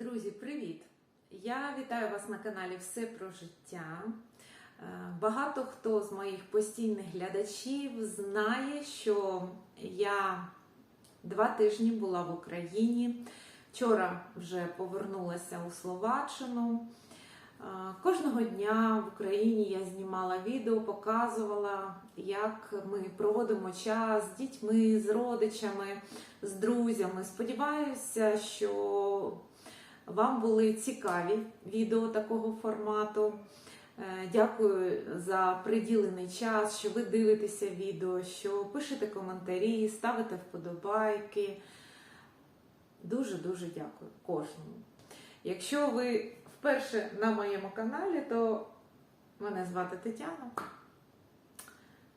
Друзі, привіт! Я вітаю вас на каналі Все про життя. Е, Багато хто з моїх постійних глядачів знає, що я два тижні була в Україні. Вчора вже повернулася у Словаччину. Е, Кожного дня в Україні я знімала відео, показувала, як ми проводимо час з дітьми, з родичами, з друзями. Сподіваюся, що вам були цікаві відео такого формату. Е, Дякую за приділений час, що ви дивитеся відео, що пишете коментарі, ставите вподобайки. Дуже-дуже дякую кожному. Якщо ви вперше на моєму каналі, то мене звати Тетяна.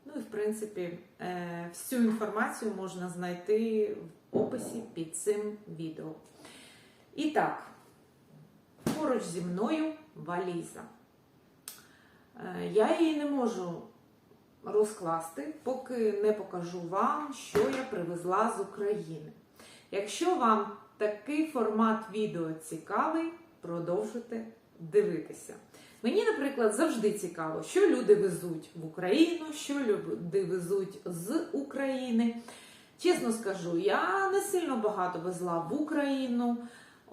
Ну і в принципі, е, всю інформацію можна знайти в описі під цим відео. І так, поруч зі мною валіза. Е, Я її не можу розкласти, поки не покажу вам, що я привезла з України. Якщо вам такий формат відео цікавий, продовжуйте дивитися. Мені, наприклад, завжди цікаво, що люди везуть в Україну, що люди везуть з України. Чесно скажу, я не сильно багато везла в Україну.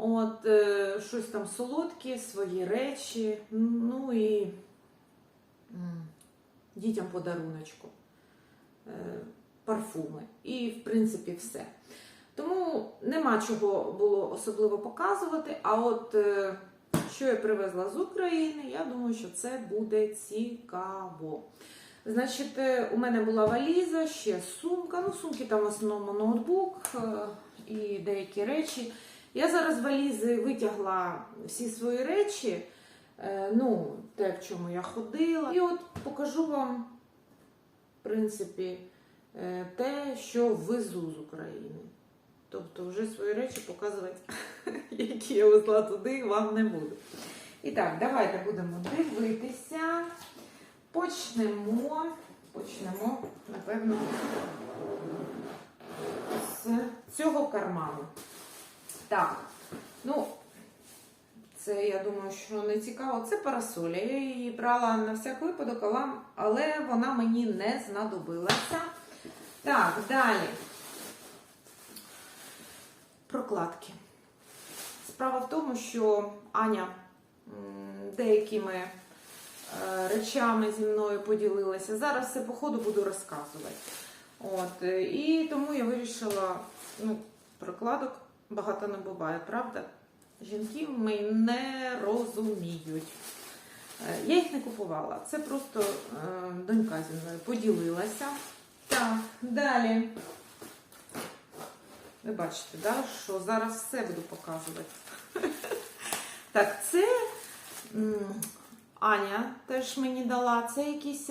От, е, щось там солодке, свої речі, ну і дітям подаруночку, е, парфуми. І, в принципі, все. Тому нема чого було особливо показувати. А от е, що я привезла з України, я думаю, що це буде цікаво. Значить, у мене була валіза, ще сумка. Ну, сумки там в основному ноутбук і деякі речі. Я зараз валізи витягла всі свої речі, е, ну, те, в чому я ходила. І от покажу вам, в принципі, е, те, що везу з України. Тобто вже свої речі показувати, які я везла туди, вам не буду. І так, давайте будемо дивитися. Почнемо, почнемо, напевно, з цього карману. Так, ну, це я думаю, що не цікаво. Це парасоля. Я її брала на всяк випадок, але- вона мені не знадобилася. Так, далі. Прокладки. Справа в тому, що Аня деякими е, речами зі мною поділилася. Зараз все по ходу буду розказувати. От, і тому я вирішила, ну, прокладок багато не буває, правда? Жінки ми не розуміють. Е, Я їх не купувала. Це просто е, донька зі мною поділилася. Так, далі. Ви бачите, да, що зараз все буду показувати. Так, це Аня теж мені дала. Це якісь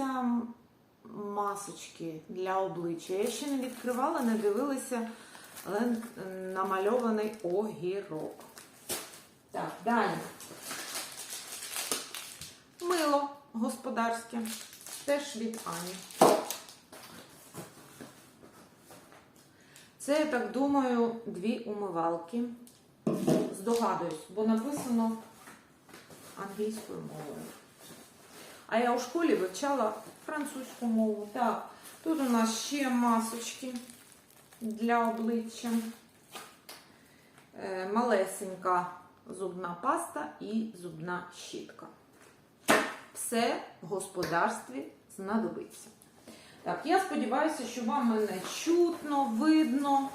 масочки для обличчя. Я ще не відкривала, не дивилася, намальований огірок. Так, далі. Мило господарське. Теж від Ані. Це, я так думаю, дві умивалки. Здогадуюсь, бо написано англійською мовою. А я у школі вивчала французьку мову. Так, тут у нас ще масочки для обличчя. Е, Малесенька зубна паста і зубна щітка. Все в господарстві знадобиться. Так, я сподіваюся, що вам мене чутно, видно.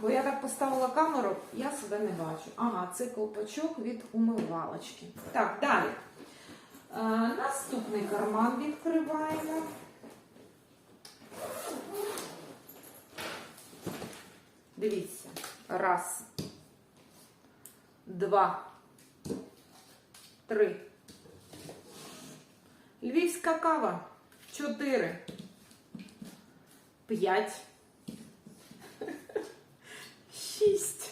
Бо я так поставила камеру, я себе не бачу. Ага, це колпачок від умивалочки. Так, далі. Е, наступний карман відкриваємо. Дивіться. Раз. Два. Три. Львівська кава. Чотири. П'ять. Шість.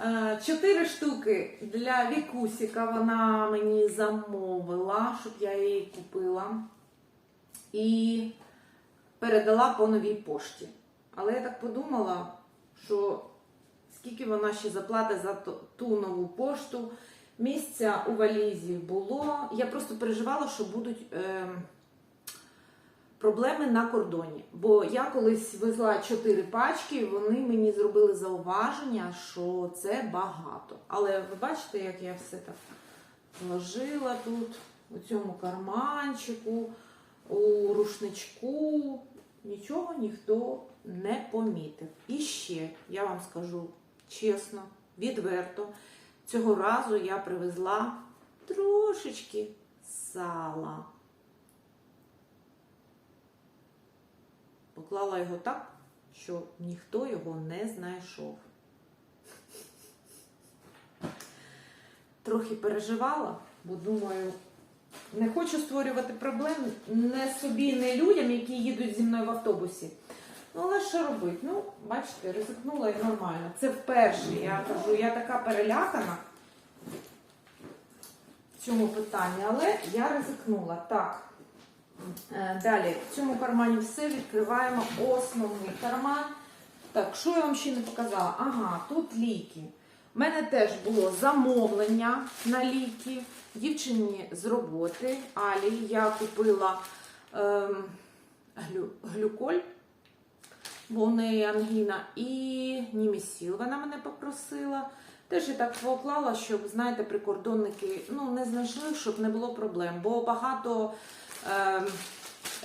Е, Чотири штуки для Вікусіка вона мені замовила, щоб я її купила. І передала по новій пошті. Але я так подумала, що скільки вона ще заплатить за ту- нову пошту. Місця у валізі було. Я просто переживала, що будуть е, проблеми на кордоні. Бо я колись везла 4 пачки, вони мені зробили зауваження, що це багато. Але ви бачите, як я все так вложила тут, у цьому карманчику, у рушничку. Нічого ніхто не помітив. І ще я вам скажу чесно, відверто, цього разу я привезла трошечки сала. Поклала його так, що ніхто його не знайшов. Трохи переживала, бо думаю, не хочу створювати проблем не собі, не людям, які їдуть зі мною в автобусі. Ну, але що робити? Ну, бачите, ризикнула і нормально. Це вперше, я кажу, я така перелякана в цьому питанні, але я ризикнула. Так. Е, Далі, в цьому кармані все відкриваємо основний карман. Так, що я вам ще не показала? Ага, тут ліки. У мене теж було замовлення на ліки. Дівчині з роботи Алі я купила ем, глю, глюколь, бо у неї ангіна, і німісіл вона мене попросила. Теж я так поклала, щоб, знаєте, прикордонники ну, не знайшли, щоб не було проблем. Бо багато ем,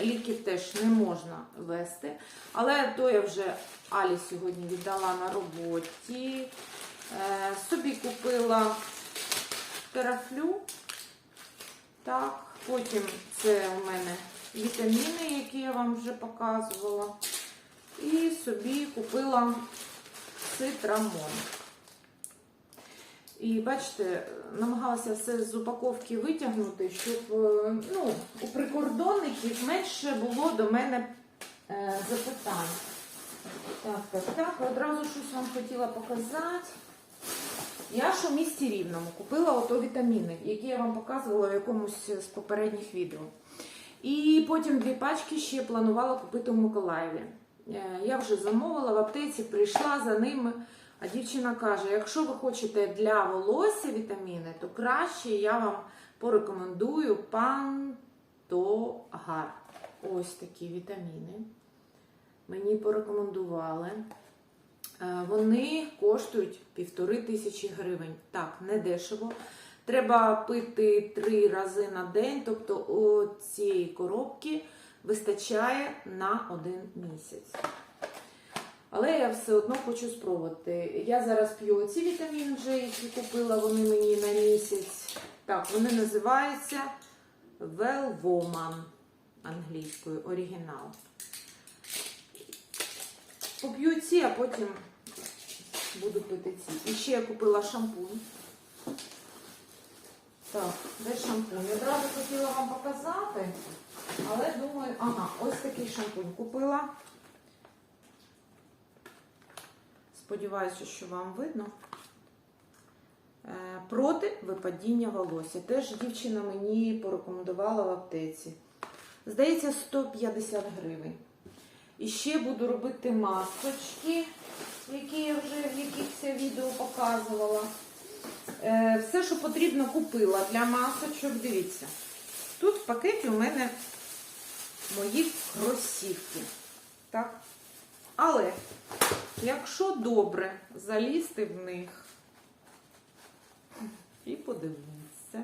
ліків теж не можна вести. Але то я вже Алі сьогодні віддала на роботі. Е, собі купила терафлю. Так, потім це у мене вітаміни, які я вам вже показувала. І собі купила цитрамон. І бачите, намагалася все з упаковки витягнути, щоб е, ну, у прикордонників менше було до мене е, запитань. Так, так, так, одразу щось вам хотіла показати. Я ж у місті Рівному купила ото вітаміни, які я вам показувала в якомусь з попередніх відео. І потім дві пачки ще планувала купити у Миколаєві. Е, Я вже замовила в аптеці, прийшла за ними. А дівчина каже: якщо ви хочете для волосся вітаміни, то краще я вам порекомендую Пантогар. Ось такі вітаміни. Мені порекомендували. Е, Вони коштують півтори тисячі гривень. Так, не дешево. Треба пити три рази на день, тобто цієї коробки вистачає на один місяць. Але я все одно хочу спробувати. Я зараз п'ю ці вітаміни вже, які купила вони мені на місяць. Так, вони називаються Velvoman англійською оригінал. Поп'ю ці, а потім буду пити ці. І ще я купила шампунь. Так, де шампунь? Я одразу хотіла вам показати, але думаю, ага, ось такий шампунь купила. Сподіваюся, що вам видно. Е, Проти випадіння волосся. Теж дівчина мені порекомендувала в аптеці. Здається, 150 гривень. І ще буду робити масочки, які я вже в якихось відео показувала. Е, Все, що потрібно, купила для масочок. Дивіться. Тут в пакеті у мене мої кросівки. Так? Але якщо добре залізти в них і подивитися,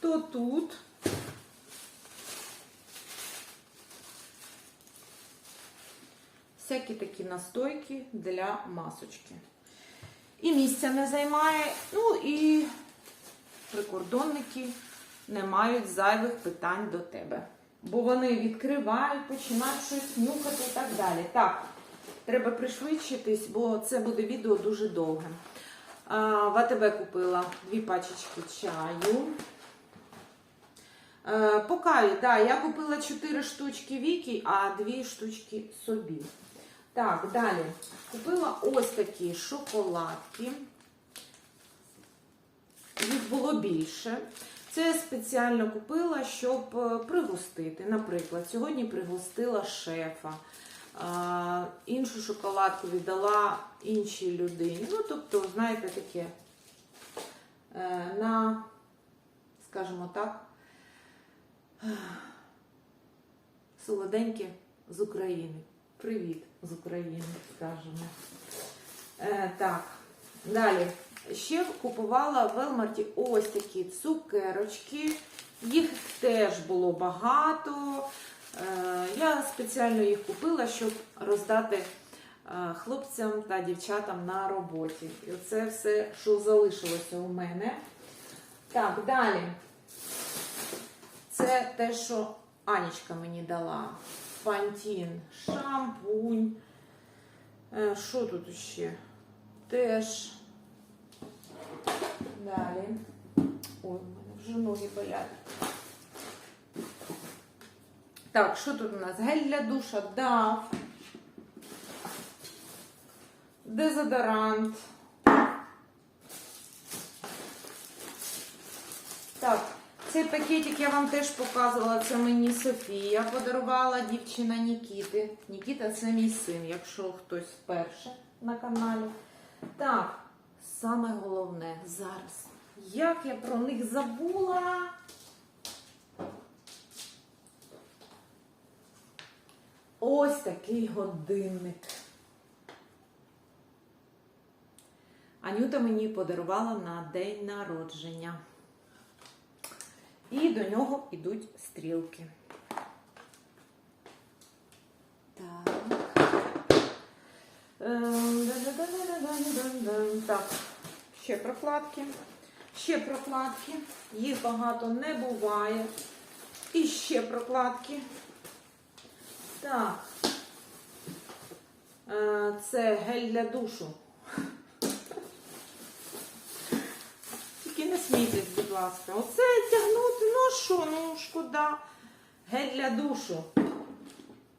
то тут всякі такі настойки для масочки. І місця не займає, ну і прикордонники не мають зайвих питань до тебе. Бо вони відкривають, починають щось нюхати і так далі. Так, треба пришвидшитись, бо це буде відео дуже довге. В АТБ купила дві пачечки чаю. Е, По каві, да, я купила 4 штучки Вікі, а 2 штучки собі. Так, далі. Купила ось такі шоколадки. Їх було більше. Це спеціально купила, щоб е, пригостити. Наприклад, сьогодні пригостила шефа. Іншу шоколадку віддала іншій людині. Ну, тобто, знаєте, таке е, на, скажімо так, солоденьке з України. Привіт з України, скажімо. Е, так, далі. Ще купувала в Велмарті ось такі цукерочки. Їх теж було багато. Е, я спеціально їх купила, щоб роздати е, хлопцям та дівчатам на роботі. І це все, що залишилося у мене. Так, далі. Це те, що Анічка мені дала. Пантін, шампунь. Е, Що тут ще? Теж. Далі. Ой, у мене вже ноги болять. Так, що тут у нас? Гель для душа, дав. Дезодорант. Так, цей пакетик я вам теж показувала. Це мені Софія подарувала дівчина Нікіти. Нікіта це мій син, якщо хтось вперше на каналі. Так, саме головне зараз. Як я про них забула? Ось такий годинник. Анюта мені подарувала на день народження. І до нього йдуть стрілки. Так. Ем. Так, ще прокладки. Ще прокладки. Їх багато не буває. І ще прокладки. Так. Е, Це гель для душу. Тільки не смійтесь, будь ласка. Оце тягнути, ну що, ну шкода. Гель для душу.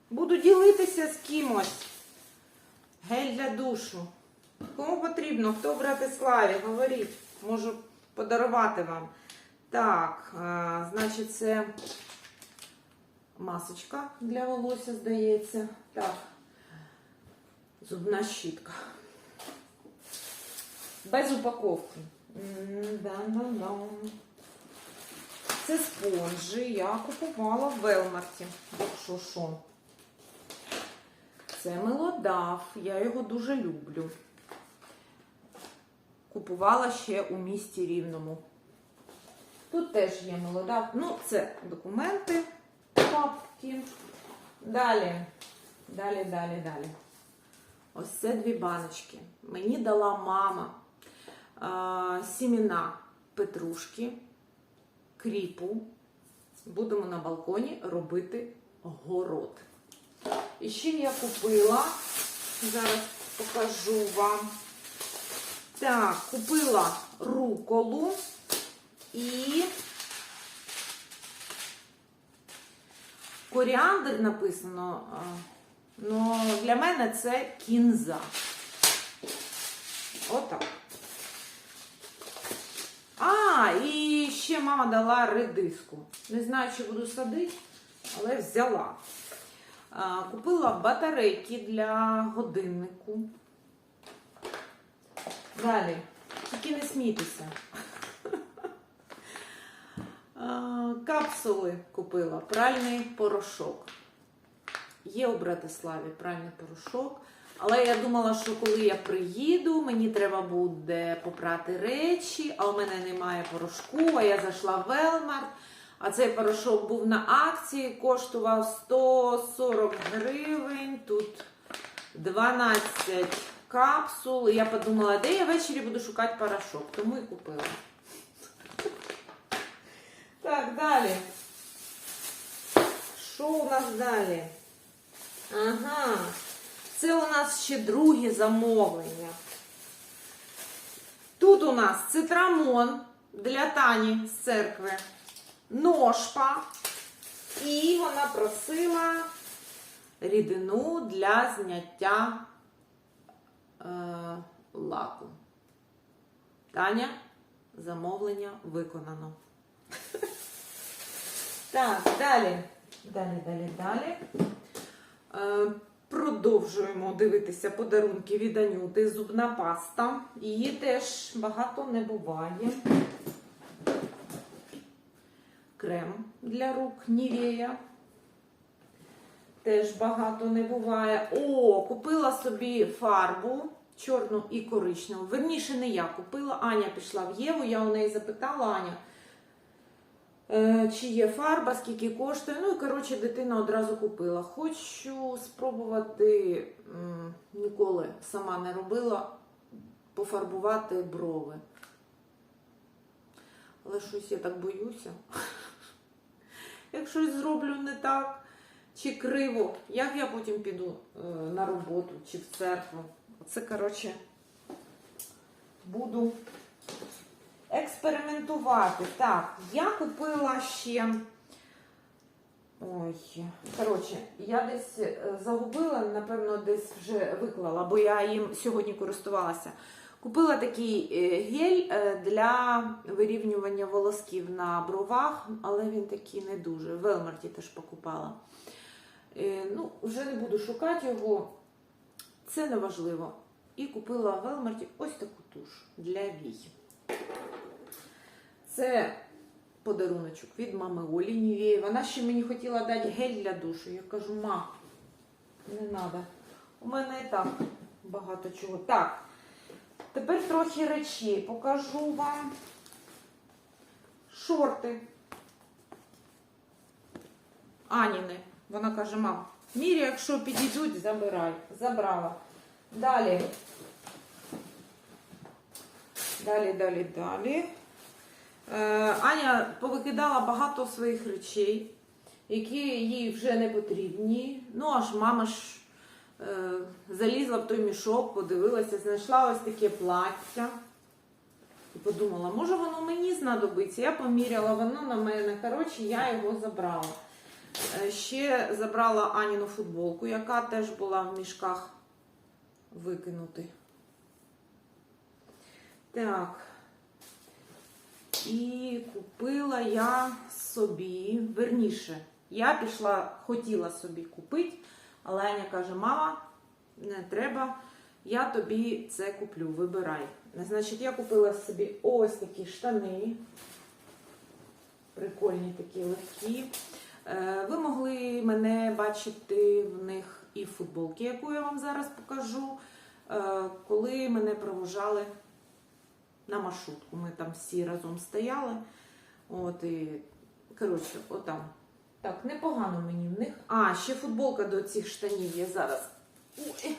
Буду ділитися з кимось. Гель для душу. Кому потрібно, хто брати славі, говоріть. Можу подарувати вам. Так, а, значить, це масочка для волосся, здається. Так. Зубна щітка. Без упаковки. Це спонжі. Я купувала в Велмарті. Якщо що. Це милодав. Я його дуже люблю. Купувала ще у місті Рівному. Тут теж є милодав. Ну, це документи, папки. Далі, далі, далі, далі. Ось це дві баночки. Мені дала мама а, сіміна петрушки, кріпу. Будемо на балконі робити город. І ще я купила, зараз покажу вам. Так, купила руколу і коріандр написано. Ну, для мене це кінза. Отак. А, і ще мама дала редиску. Не знаю, чи буду садити, але взяла. Купила батарейки для годиннику. Далі. Тільки не смійтеся. Капсули купила, пральний порошок. Є у Братиславі пральний порошок. Але я думала, що коли я приїду, мені треба буде попрати речі, а у мене немає порошку, а я зайшла в Велмарт. А цей порошок був на акції, коштував 140 гривень. Тут 12 капсул. І я подумала, де я ввечері буду шукати порошок. Тому і купила. Так, далі. Що у нас далі? Ага. Це у нас ще друге замовлення. Тут у нас цитрамон для Тані з церкви, ножпа. І вона просила рідину для зняття лаку. Таня, замовлення виконано. Так, далі. Далі, далі, далі. Е, Продовжуємо дивитися подарунки від Анюти. Зубна паста. Її теж багато не буває. Крем для рук Нівея. Теж багато не буває. О, купила собі фарбу чорну і коричневу. Верніше, не я купила. Аня пішла в Єву. Я у неї запитала Аня, е, чи є фарба, скільки коштує. Ну і коротше, дитина одразу купила. Хочу спробувати, ніколи сама не робила, пофарбувати брови. Але щось я так боюся. Як щось зроблю не так, чи криво, як я потім піду е, на роботу чи в церкву. Оце, коротше, буду експериментувати. Так, я купила ще. Ой, коротше, я десь е, загубила, напевно, десь вже виклала, бо я їм сьогодні користувалася. Купила такий е, гель для вирівнювання волосків на бровах, але він такий не дуже. В Велмарті теж покупала. Е, Ну, вже не буду шукати його, це не важливо. І купила в Велмарті ось таку туш для вій. Це подаруночок від мами Олі Нівєї. Вона ще мені хотіла дати гель для душу. Я кажу, ма, не треба. У мене і так багато чого. Так, тепер трохи речей. Покажу вам шорти. Аніни. Вона каже, мам, мірі, якщо підійдуть, забирай. Забрала. Далі. Далі, далі, далі. Е, Аня повикидала багато своїх речей, які їй вже не потрібні. Ну, аж мама ж е, залізла в той мішок, подивилася, знайшла ось таке плаття. І подумала, може воно мені знадобиться. Я поміряла, воно на мене. Коротше, я його забрала. Е, Ще забрала Аніну футболку, яка теж була в мішках викинути. Так. І купила я собі, верніше, я пішла, хотіла собі купити, але Аня каже, мама, не треба, я тобі це куплю, вибирай. Значить, я купила собі ось такі штани. Прикольні такі легкі. Е, Ви могли мене бачити в них і в футболці, яку я вам зараз покажу, е, коли мене провожали на маршрутку. Ми там всі разом стояли. От і, коротше, отам. Так, непогано мені в них. А, ще футболка до цих штанів є зараз. Ой.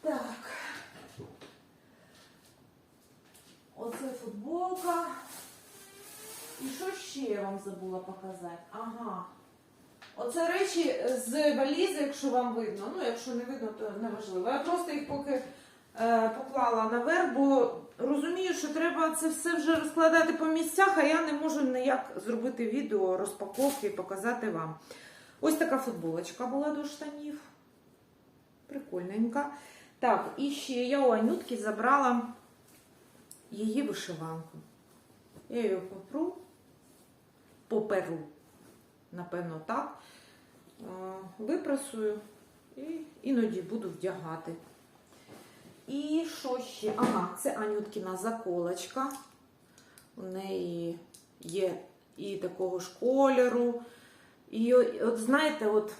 Так. Оце футболка. І що ще я вам забула показати? Ага. Оце речі з валізи, якщо вам видно. Ну, якщо не видно, то не важливо. Я просто їх поки е, поклала наверх, бо розумію, що треба це все вже розкладати по місцях, а я не можу ніяк зробити відео розпаковки і показати вам. Ось така футболочка була до штанів. Прикольненька. Так, і ще я у Анютки забрала її вишиванку. Я її попру, поперу, напевно, так. Випрасую і іноді буду вдягати. І що ще? Ага, це Анюткіна заколочка. У неї є і такого ж кольору. І от, знаєте, от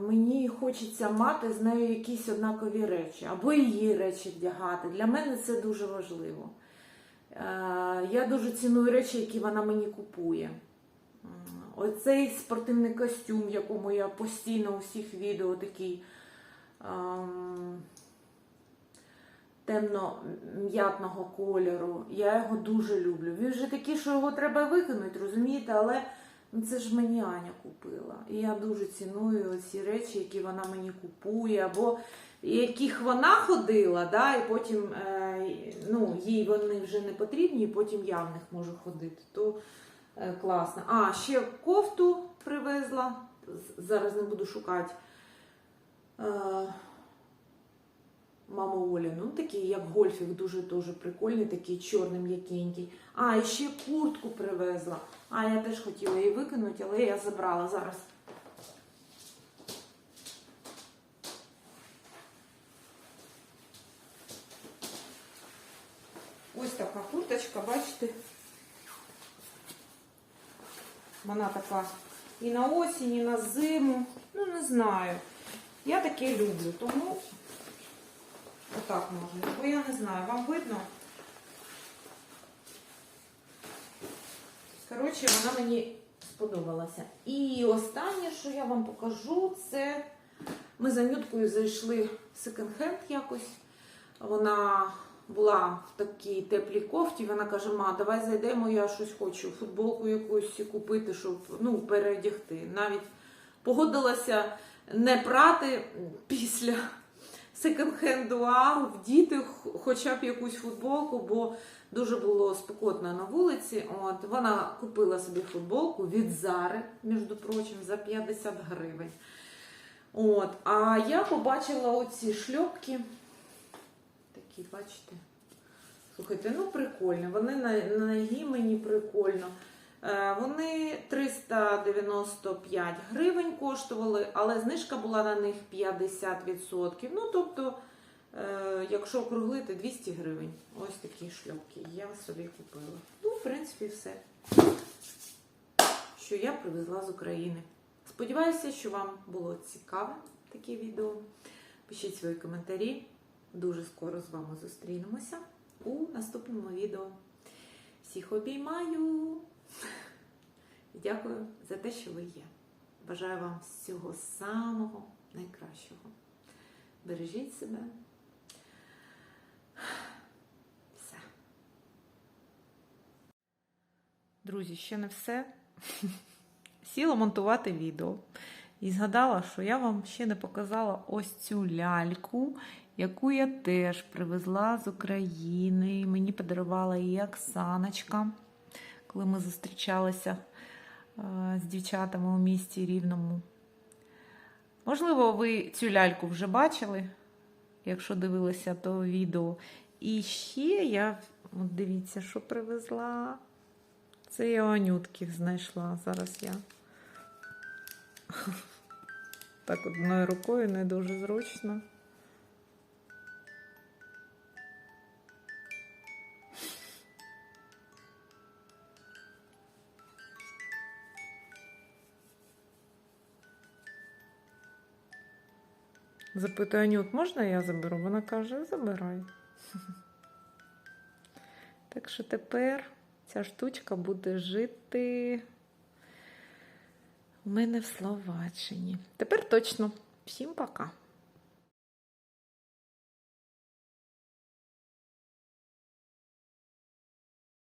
мені хочеться мати з нею якісь однакові речі, або її речі вдягати. Для мене це дуже важливо. Е, я дуже ціную речі, які вона мені купує. Оцей спортивний костюм, в якому я постійно у всіх відео такий ем, темно-м'ятного кольору. Я його дуже люблю. Він вже такий, що його треба викинути, розумієте? Але ну, це ж мені Аня купила. І я дуже ціную ці речі, які вона мені купує, або яких вона ходила, да, і потім е, ну, їй вони вже не потрібні, і потім я в них можу ходити. То е, класно. А, ще кофту привезла. Зараз не буду шукати мама Оля, ну такий, як гольфік, дуже-дуже прикольний, такий чорний м'якенький. А, і ще куртку привезла. А, я теж хотіла її викинути, але я забрала зараз. Ось така курточка, бачите? Вона така і на осінь, і на зиму. Ну, не знаю. Я таке люблю, тому отак можна. Бо я не знаю, вам видно? Коротше, вона мені сподобалася. І останнє, що я вам покажу, це ми за Нюткою зайшли в секонд-хенд якось. Вона була в такій теплій кофті. Вона каже: Ма, давай зайдемо, я щось хочу, футболку якусь купити, щоб ну, переодягти. Навіть погодилася не прати після секонд-хенду, а вдіти хоча б якусь футболку, бо дуже було спекотно на вулиці. От вона купила собі футболку від Зари, між прочим, за 50 гривень. От, а я побачила оці шльопки. Такі, бачите? Слухайте, ну прикольно. Вони на, на ногі мені прикольно. Е, Вони 395 гривень коштували, але знижка була на них 50%. Ну, тобто, е, якщо округлити 200 гривень. Ось такі шльопки. Я собі купила. Ну, в принципі, все. Що я привезла з України. Сподіваюся, що вам було цікаве таке відео. Пишіть свої коментарі. Дуже скоро з вами зустрінемося у наступному відео. Всіх обіймаю! Дякую за те, що ви є. Бажаю вам всього самого найкращого. Бережіть себе. Все. Друзі, ще не все. Сіла монтувати відео. І згадала, що я вам ще не показала ось цю ляльку, яку я теж привезла з України. Мені подарувала її Оксаночка, коли ми зустрічалися е, з дівчатами у місті Рівному. Можливо, ви цю ляльку вже бачили, якщо дивилися то відео. І ще я, от дивіться, що привезла. Це я Анютків знайшла. Зараз я. Так одною рукою не дуже зручно. Запитую Анют, можна я заберу? Вона каже, забирай. Так що тепер ця штучка буде жити у мене в Словаччині. Тепер точно. Всім пока!